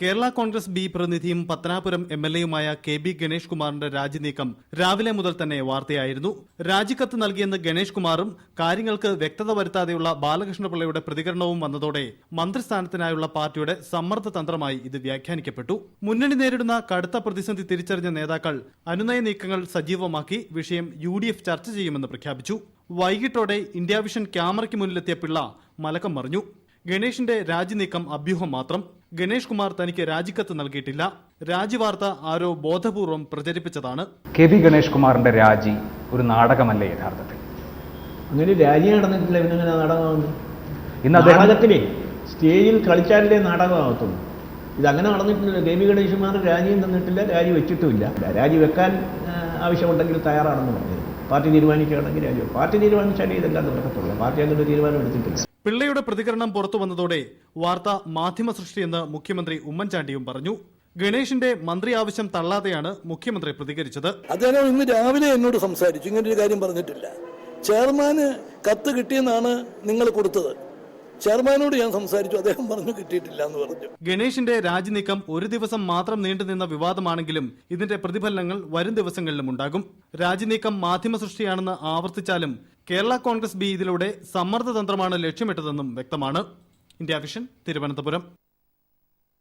Kerala Congress B പ്രതിനിധിയും Pathanapuram M L എയുമായ K B Ganesh കുമാറിന്റെ രാജിനീക്കം രാവിലെ മുതൽ തന്നെ വാർത്തയായിരുന്നു. രാജിക്കത്ത് നൽകിയെന്ന് ഗണേഷ് കുമാറും കാര്യങ്ങൾക്ക് വ്യക്തത വരുത്താതെയുള്ള ബാലകൃഷ്ണപിള്ളയുടെ പ്രതികരണവും വന്നതോടെ മന്ത്രിസ്ഥാനത്തിനായുള്ള പാർട്ടിയുടെ സമ്മർദ്ദ തന്ത്രമായി ഇത് വ്യാഖ്യാനിക്കപ്പെട്ടു. മുന്നണി നേരിടുന്ന കടുത്ത പ്രതിസന്ധി തിരിച്ചറിഞ്ഞ നേതാക്കൾ അനുനയ നീക്കങ്ങൾ സജീവമാക്കി വിഷയം യു ചർച്ച ചെയ്യുമെന്ന് പ്രഖ്യാപിച്ചു. വൈകിട്ടോടെ ഇന്ത്യ വിഷൻ ക്യാമറയ്ക്ക് മുന്നിലെത്തിയ പിള്ള മലക്കം മറിഞ്ഞു. ഗണേഷിന്റെ രാജിനീക്കം അഭ്യൂഹം മാത്രം. ഗണേഷ് കുമാർ തനിക്ക് രാജിക്കത്ത് നൽകിയിട്ടില്ല. രാജിവാർത്ത ആരോ ബോധപൂർവം പ്രചരിപ്പിച്ചതാണ്. കെ വി ഗണേഷ് കുമാറിന്റെ രാജി ഒരു നാടകമല്ല യഥാർത്ഥത്തിൽ? അങ്ങനെ രാജി നടന്നിട്ടില്ല. ഇവനെങ്ങനെ നാടകമാകുന്നു ഇന്ന് നാടകത്തിലേ സ്റ്റേജിൽ കളിച്ചാലേ നാടകമാകത്തുള്ളൂ അങ്ങനെ നടന്നിട്ടില്ല. ദേവി കുമാർ രാജിയും തന്നിട്ടില്ല രാജി വെച്ചിട്ടുമില്ല. രാജി വെക്കാൻ ആവശ്യമുണ്ടെങ്കിൽ തയ്യാറാണെന്ന് പറഞ്ഞത് പാർട്ടി തീരുമാനിക്കുകയാണെങ്കിൽ രാജി പാർട്ടി തീരുമാനിച്ചാലേ ഇതെല്ലാം നടക്കത്തുള്ളൂ. പാർട്ടി അങ്ങനെ തീരുമാനം എടുത്തിട്ടില്ല. പിള്ളയുടെ പ്രതികരണം പുറത്തു വന്നതോടെ വാർത്ത മാധ്യമ സൃഷ്ടിയെന്ന് മുഖ്യമന്ത്രി ഉമ്മൻചാണ്ടിയും പറഞ്ഞു. ഗണേഷിന്റെ മന്ത്രി ആവശ്യം തള്ളാതെയാണ് മുഖ്യമന്ത്രി പ്രതികരിച്ചത്. അദ്ദേഹം ഇന്ന് രാവിലെ എന്നോട് സംസാരിച്ചു. ഇങ്ങനെ ഒരു കാര്യം പറഞ്ഞിട്ടില്ല. ചെയർമാന് കത്ത് കിട്ടിയെന്നാണ് നിങ്ങൾ കൊടുത്തത്. ചെയർമാനോട് ഞാൻ സംസാരിച്ചു. അദ്ദേഹം പറഞ്ഞു കിട്ടിയിട്ടില്ല എന്ന് പറഞ്ഞു. ഗണേഷിന്റെ രാജിനീക്കം ഒരു ദിവസം മാത്രം നീണ്ടുനിന്ന വിവാദമാണെങ്കിലും ഇതിന്റെ പ്രതിഫലനങ്ങൾ വരും ദിവസങ്ങളിലും ഉണ്ടാകും. രാജിനീക്കം മാധ്യമ സൃഷ്ടിയാണെന്ന് ആവർത്തിച്ചാലും കേരള കോൺഗ്രസ് ബി ഇതിലൂടെ സമ്മർദ്ദതന്ത്രമാണ് ലക്ഷ്യമിട്ടതെന്നും വ്യക്തമാണ്. India Vision Thiruvananthapuram.